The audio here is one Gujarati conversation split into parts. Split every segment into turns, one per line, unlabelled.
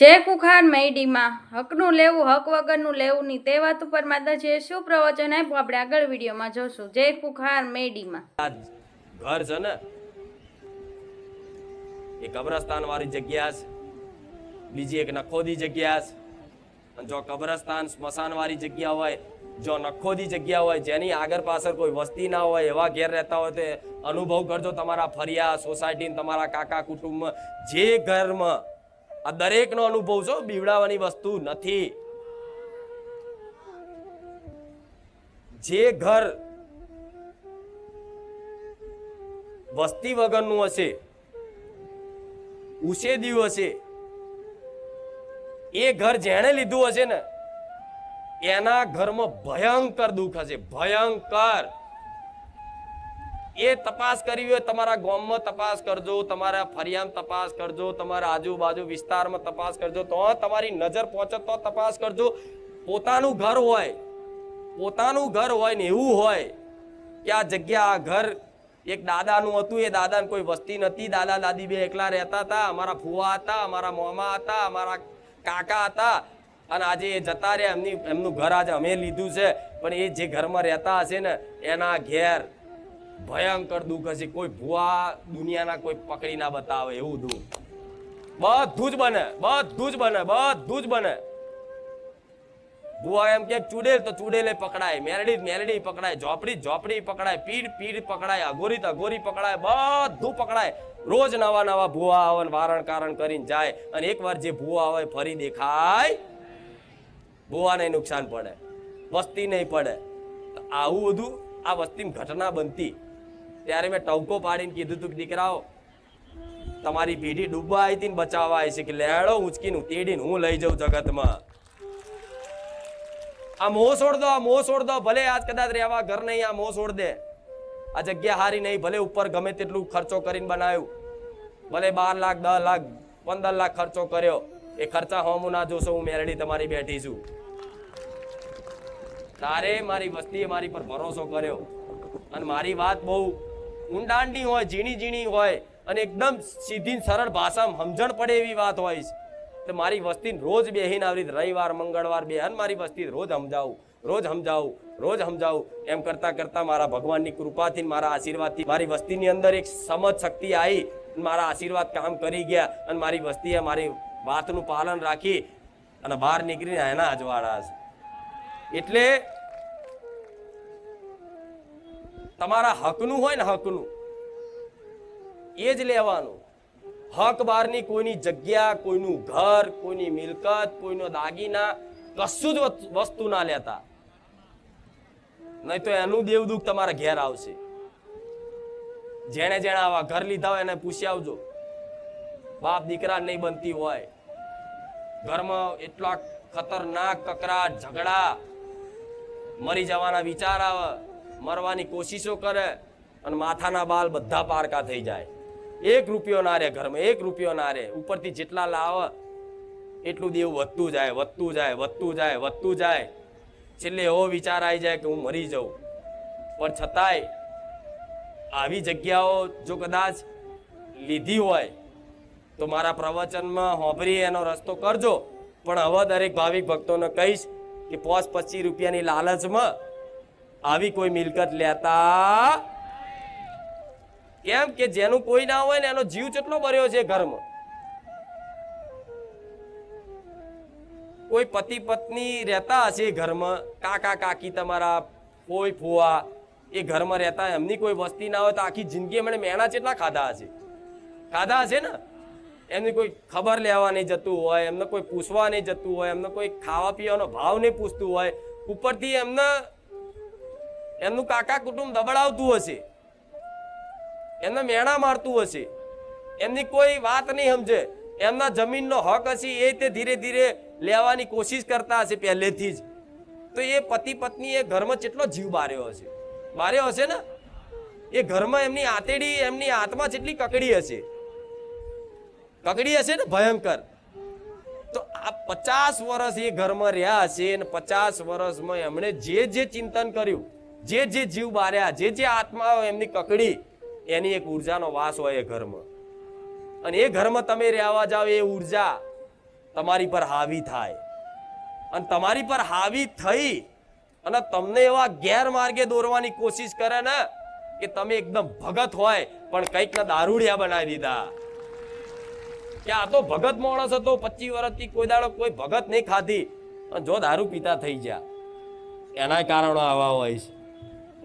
જે કુખાર મેડીમાં, હકનું લેવું, હક વગરનું લેવું નહીં તે વાત ઉપર માતાજીએ શું પ્રવચન આપ્યું? આપણે આગળ વિડીયોમાં જોશું. જે કુખાર મેડીમાં
ઘર છે ને, એ કબ્રસ્તાન વાળી જગ્યા છે. બીજી એક નખોદી જગ્યા છે. જો કબ્રસ્તાન સ્મશાન વાળી જગ્યા હોય, જો નખોદી જગ્યા હોય, જેની આગળ પાછળ કોઈ વસ્તી ના હોય, એવા ઘેર રહેતા હોય, તે અનુભવ કરજો તમારા ફરિયા સોસાયટી તમારા કાકા કુટુંબ, જે ઘરમાં આ દરેકનો અનુભવ છો બીવડાવવાની વસ્તુ નથી. જે ઘર વસ્તી વગરનું હશે ઉછેદ્યું હશે, એ ઘર જેણે લીધું હશે ને, એના ઘરમાં ભયંકર દુઃખ હશે, ભયંકર. એ તપાસ કરવી હોય, તમારા ગામમાં તપાસ કરજો, તમારા ફરિયામાં તપાસ કરજો, તમારા આજુબાજુ વિસ્તારમાં તપાસ કરજો, તો તમારી નજર પહોંચે તો તપાસ કરજો. પોતાનું ઘર હોય, પોતાનું ઘર હોય ને એવું હોય કે આ જગ્યા, આ ઘર એક દાદાનું હતું, એ દાદાને કોઈ વસ્તી નથી દાદા, દાદી બે એકલા રહેતા હતા, અમારા ફુવા હતા, અમારા મોમા હતા, અમારા કાકા હતા. અને આજે એ જતા રહ્યા, એમની, એમનું ઘર આજે અમે લીધું છે. પણ એ જે ઘરમાં રહેતા હશે ને, એના ઘેર ભયંકર દુઃખ હશે. કોઈ ભુવા દુનિયાના કોઈ પકડી ના બતાવે એવું દુઃખ. બધું જ બને, બધું જ બને, બધું જ બને. ભુવા એમ કે ચૂડેલ તો ચુડેલે પકડાય, મેરડી મેરડી પકડાય, ઝોપડી ઝોપડી પકડાય, પીડ પીડ પકડાય, અઘોરી અઘોરી પકડાય, બધું પકડાય. રોજ નવા નવા ભુવા આવે વારણ કારણ કરીને જાય અને એકવાર જે ભુવા આવે ફરી દેખાય. ભુવાને નુકસાન પડે, વસ્તી નહીં પડે. આવું બધું આ વસ્તીમાં ઘટના બનતી. ત્યારે મેં ટવકો પાડીને કીધું તું કે, દીકરાઓ, તમારી પેઢી ડૂબવા આવી હતી ને બચાવવા આવી છે કે લેડો ઉંચકીને ઉતેડીને હું લઈ જાઉં જગતમાં. આ મોહ છોડ દો, આ મોં છોડ દો, ભલે આજ કદાચ રહેવા ઘર નહીં આ મોં છોડ દે. આ જગ્યા હારી નહીં, ભલે ઉપર ગમે તેટલું ખર્ચો કરીને બનાવ્યું. ભલે બાર લાખ, દસ લાખ, પંદર લાખ ખર્ચો કર્યો. એ ખર્ચા હોમું ના જોશો, હું મેરડી તમારી બેઠી છું. તારે મારી વસ્તીએ મારી પર ભરોસો કર્યો. અને મારી વાત બહુ ઊંડાણની હોય, ઝીણી ઝીણી હોય અને એકદમ સીધી સરળ ભાષામાં સમજણ પડે એવી વાત હોય છે. તો મારી વસ્તી રોજ બેહીને આવી રવિવાર, મંગળવાર બેહન મારી વસ્તી રોજ સમજાવું રોજ સમજાવું રોજ સમજાવું. એમ કરતાં કરતાં મારા ભગવાનની કૃપાથી મારા આશીર્વાદથી મારી વસ્તીની અંદર એક સમજ શક્તિ આવી મારા આશીર્વાદ કામ કરી ગયા અને મારી વસ્તીએ મારી વાતનું પાલન રાખી અને બહાર નીકળીને એના અજવાળા છે. એટલે તમારા હકનું હોય ને હકનું, એ જ લેવાનું. હક બહારની કોઈની જગ્યા, કોઈનું ઘર, કોઈની મિલકત, કોઈનો દાગીના, કશું જ વસ્તુ- ના લેતા. નહીં તો એનું દેવદુખ તમારા ઘેર આવશે. જેણે જેણે આવા ઘર લીધા હોય એને પૂછી આવજો. બાપ દીકરા નહીં બનતી હોય. ઘરમાં એટલા ખતરનાક કકરા, ઝઘડા, મરી જવાના વિચાર આવે. મરવાની કોશિશો કરે અને માથાના બાલ બધા પારકા થઈ જાય. એક રૂપિયો ના રહે ઘરમાં, એક રૂપિયો ના રહે ઉપરથી જેટલા લાવે, એટલું દેવું વધતું જાય વધતું જાય વધતું જાય વધતું જાય. છેલ્લે એવો વિચાર આવી જાય કે હું મરી જાઉં. પણ છતાંય આવી જગ્યાઓ જો કદાચ લીધી હોય, તો મારા પ્રવચનમાં હોંભરી એનો રસ્તો કરજો. પણ હવે દરેક ભાવિક ભક્તોને કહીશ કે પોસ પચીસ રૂપિયાની લાલચમાં આવી કોઈ મિલકત લેતા? કેમ કે જેનું કોઈ ના હોય ને એનો જીવ કેટલો ભર્યો છે ઘરમાં? કોઈ પતિ પત્ની રહેતા હશે ઘરમાં? કાકા કાકી તમારા કોઈ ફુવા એ ઘરમાં રહેતા? એમની કોઈ વસ્તી ના હોય તો આખી જિંદગી એમણે મેણા કેટલા ખાધા હશે? ખાધા હશે ને? એમની કોઈ ખબર લેવા નહીં જતું હોય, એમને કોઈ પૂછવા નહીં જતું હોય, એમને કોઈ ખાવા પીવાનો ભાવ નહીં પૂછતું હોય. ઉપરથી એમને એમનું કાકા કુટુંબ દબડાવતું હશે. એમને મેણા મારતું હશે. એમની કોઈ વાત નહીં સમજે. એમના જમીનનો હક હશે, એ તે ધીરે ધીરે લેવાની કોશિશ કરતા હશે પહેલેથી જ. તો એ પતિ પત્ની એ ઘરમાં કેટલો જીવ બાર્યો હશે? બાર્યો હશે ને? એ ઘરમાં એમની આતેડી એમની આત્મા જેટલી કકડી હશે. કકડી હશે ને? ભયંકર. તો આ પચાસ વર્ષ એ ઘરમાં રહ્યા હશે અને પચાસ વર્ષમાં એમણે જે જે ચિંતન કર્યું જે જે જીવ બાર્યા જે જે આત્માઓ એમની કકડી, એની એક ઉર્જાનો વાસ હોય એ ઘરમાં. અને એ ઘરમાં તમે રહેવા જાઓ એ ઊર્જા તમારી પર હાવી થાય. અને તમારી પર હાવી થઈ અને તમને એવા ગેરમાર્ગે દોરવાની કોશિશ કરે ને કે તમે એકદમ ભગત હોય, પણ કંઈક ના દારૂડિયા બનાવી દીધા. કે આ તો ભગત માણસ હતો, પચીસ વર્ષથી કોઈ દાડો કોઈ ભગત નહીં ખાધી. અને જો દારૂ પીતા થઈ ગયા. એના કારણો આવા હોય છે.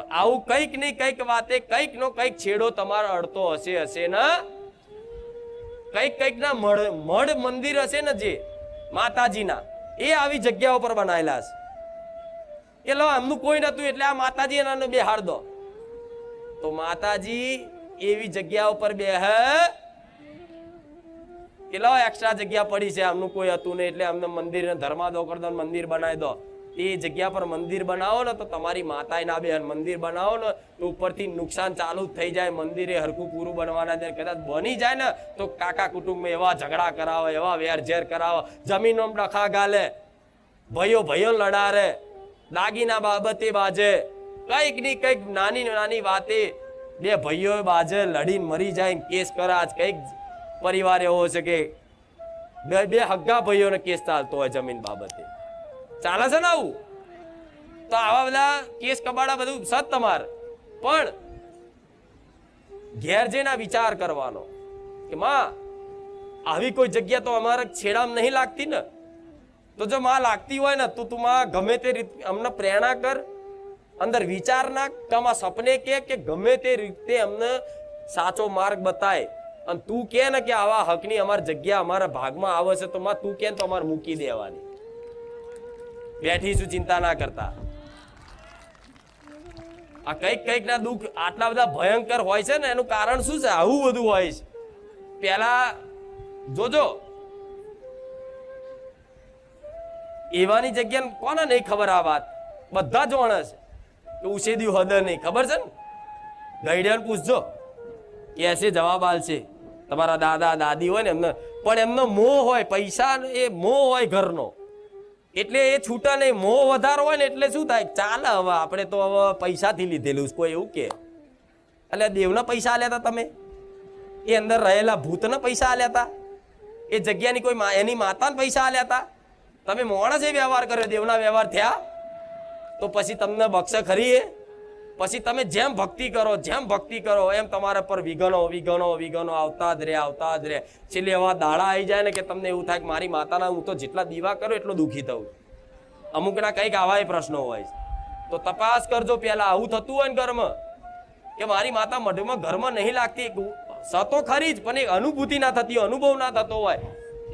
આવું કંઈક નહીં કંઈક વાતે, કંઈક નો કંઈક છેડો તમારો અડતો હશે હશે ને? કંઈક કંઈક ના મઢ મઢ મંદિર હશે ને જે, માતાજીના, એ આવી જગ્યા ઉપર બનાવેલા છે કે લો એમનું કોઈ નતું, એટલે આ માતાજી એના બેહાડ દો. તો માતાજી એવી જગ્યા ઉપર બે હે. લો એક્સ્ટ્રા જગ્યા પડી છે, આમનું કોઈ હતું નહીં, એટલે અમને મંદિર ધર્મા દો કરી મંદિર બનાવી દો. એ જગ્યા પર મંદિર બનાવો ને તો તમારી માતાએ ના બે મંદિર બનાવો ને તો ઉપરથી નુકસાન ચાલુ થઈ જાય, મંદિરે હરકું પૂરું બનવાના દે કદાચ બની જાય ને તો કાકા કુટુંબમાં એવા ઝઘડા કરાવે, એવા વેરઝેર કરાવે. જમીનો ડખા ગાલે, ભયો ભયો લડારે, દાગીના બાબતે બાજે, કંઈકની કંઈક નાની નાની વાતે બે ભાઈઓ બાજે લડીને મરી જાય કેસ કરે. આજ કંઈક પરિવાર એવો છે કે બે બે હગ્ગા ભાઈઓને કેસ ચાલતો હોય જમીન બાબતે. ચાલે છે ને આવું? તો આવા બધા કેસ કબાડા બધું સત તમાર. પણ ઘેર જઈને વિચાર કરવાનો કે માં, આવી કોઈ જગ્યા તો અમારે છેડામ નહીં લાગતી ને? તો જો માં લાગતી હોય ને, તો તું માં ગમે તે રીતે અમને પ્રેરણા કર, અંદર વિચાર ના કે સપને કે કે ગમે તે રીતે અમને સાચો માર્ગ બતાય. અને તું કે ને કે આવા હકની અમારી જગ્યા અમારા ભાગમાં આવે છે, તો માં તું કે તો અમારે મૂકી દેવાની. બેઠીશું ચિંતા ના કરતા. આ કંઈક કંઈક ના દુઃખ આટલા બધા ભયંકર હોય છે ને, એનું કારણ શું છે? આવું બધું હોય છે. પેલા, જોજો. એવાની જગ્યા કોને નહીં ખબર આ વાત? બધા જોણે છે. કે ઉછેદ્યું હદ નહીં, ખબર છે ને? ગઈડિયાને પૂછજો. કેસે જવાબ આલશે? તમારા દાદા, દાદી હોય ને એમને. પણ એમનો મોહ હોય, પૈસા એ મોહ હોય ઘરનો. એટલે એ છૂટા નહીં, મોહ વધારો હોય ને એટલે શું થાય? ચાલે હવે, આપણે તો હવે પૈસાથી લીધેલું. કોઈ એવું કે. એટલે દેવના પૈસા આલ્યા હતા તમે? એ અંદર રહેલા ભૂતના પૈસા આલ્યા હતા એ જગ્યાની કોઈ એની માતાને પૈસા આલ્યા હતા તમે માણસે વ્યવહાર કર્યો, દેવના વ્યવહાર થયા? તો પછી તમને બક્ષ ખરી એ પછી તમે જેમ ભક્તિ કરો જેમ ભક્તિ કરો એમ તમારા પર વિઘનો વિઘનો વિઘનો આવતા જ રહે આવતા જ રહે. છેલ્લે એવા દાડા આવી જાય ને કે તમને એવું થાય કે મારી માતાના હું તો જેટલા દીવા કરું એટલો દુઃખી થઉં અમુકના કંઈક આવાય પ્રશ્નો હોય તો તપાસ કરજો પહેલાં આવું થતું હોય ને ઘરમાં કે મારી માતા મઢમાં ઘરમાં નહીં લાગતી. સતો ખરી જ પણ એક અનુભૂતિ ના થતી હોય, અનુભવ ના થતો હોય.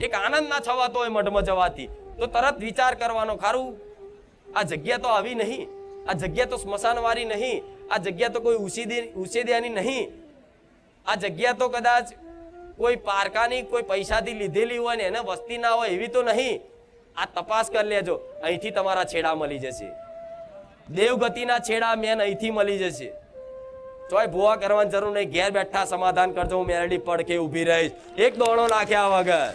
એક આનંદ ના છવાતો હોય મઢમાં જવાથી. તો તરત વિચાર કરવાનો ખારું આ જગ્યા તો આવી નહીં. આ જગ્યા તો સ્મશાનવાળી નહીં. આ જગ્યા તો કોઈ ઉસીદી ઉછેદ્યાની નહીં. આ જગ્યા તો કદાચ કોઈ પારકાની કોઈ પૈસાથી લીધેલી હોય ને એને વસ્તી ના હોય એવી તો નહીં. આ તપાસ કરી લેજો. અહીંથી તમારા છેડા મળી જશે. દેવગતિના છેડા મેન અહીંથી મળી જશે. ચોય ભૂવા કરવાની જરૂર નહીં. ઘેર બેઠા સમાધાન કરજો. હું મેરડી પડકે ઊભી રહીશ. એક દોણો નાખ્યા વગર.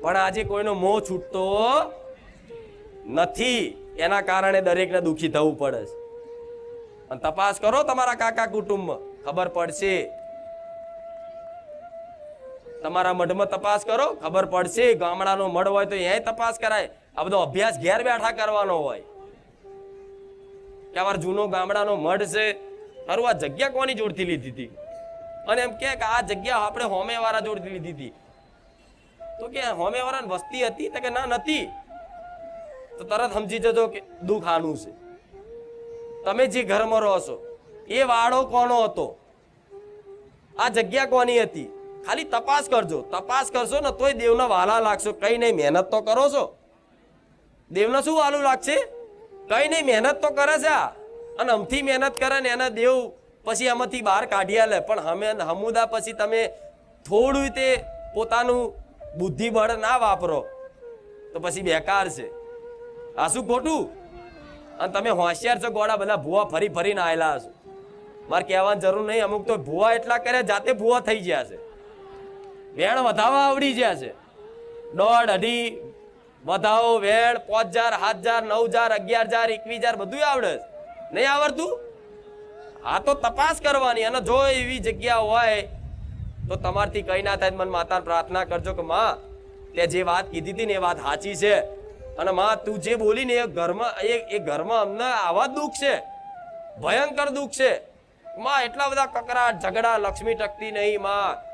પણ આજે કોઈનો મોં છૂટતો નથી. એના કારણે દરેકને દુઃખી થવું પડે છે. અને તપાસ કરો તમારા કાકા કુટુંબમાં. ખબર પડશે. તમારા મઢમાં તપાસ કરો. ખબર પડશે. ગામડાનો મઢ હોય તો એ તપાસ કરાય. આ બધો અભ્યાસ ઘેર બેઠા કરવાનો હોય. કે અમારો જૂનો ગામડાનો મઢ છે. ખરું, આ જગ્યા કોની જોડતી લીધી હતી? અને એમ કે આ જગ્યા આપણે હોમે વાળા જોડથી લીધી હતી. તો કે હોમેવારાની વસ્તી હતી? તો કે ના, નથી. તો તરત સમજી જજો કે દુઃખ આનું છે. તમે જે ઘરમાં રહો છો, એ વાળો કોનો હતો? આ જગ્યા કોની હતી? ખાલી તપાસ કરજો. તપાસ કરશો ને તોય દેવના વાલા લાગશો. કઈ નહીં, મહેનત તો કરો છો. દેવને શું વાલું લાગશે? કઈ નહીં, મહેનત તો કરે છે આ. અને અમથી મહેનત કરે ને એના દેવ પછી આમાંથી બહાર કાઢી લે પણ હમે હમુદા પછી તમે થોડું તે પોતાનું બુદ્ધિબળ ના વાપરો. તો પછી બેકાર છે. આ શું ખોટું? અને તમે હોશિયાર છો ગોળા બધા, ભૂવા ફરી ફરીને આવેલા હશો. મારે કહેવાની જરૂર નહીં, અમુક તો ભૂવા એટલા કરે જાતે ભૂવા થઈ ગયા છે. વેણ વધાવા આવડી ગયા છે. દોઢ, અઢી, વધાવો, વેણ, પાંચ હજાર, સાત હજાર, નવ હજાર, અગિયાર હજાર, એકવીસ હજાર બધું આવડે છે. નહીં આવડતું? હા તો તપાસ કરવાની, અને જો એવી જગ્યા હોય, તો તમારથી કઈ ના થાય, મન માતા પ્રાર્થના કરજો કે માં, તે જે વાત કીધી હતી ને એ વાત સાચી છે. અને માં, તું જે બોલી ને એ ઘરમાં, એ એ ઘરમાં અમને આવા દુઃખ છે. ભયંકર દુઃખ છે. માં, એટલા બધા કકરાટ, ઝઘડા, લક્ષ્મી ટકતી નહીં, માં.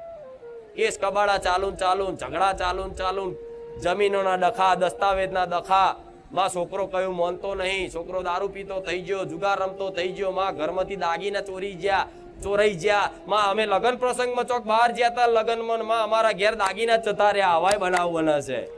કેસ કબાડા ચાલુ ચાલુ ઝઘડા ચાલુ ચાલુ જમીનોના ડખા, દસ્તાવેજના ડખા. માં, છોકરો કયું માનતો નહીં. છોકરો દારૂ પીતો થઈ ગયો, જુગાર રમતો થઈ ગયો, માં. ઘરમાંથી દાગીના ચોરી ગયા ચોરાઈ ગયા માં, અમે લગ્ન પ્રસંગમાં ચોક બહાર ગયા હતા લગ્નમાં માં, અમારા ઘેર દાગીના જતા રહ્યા. હવાય બનાવ બને છે.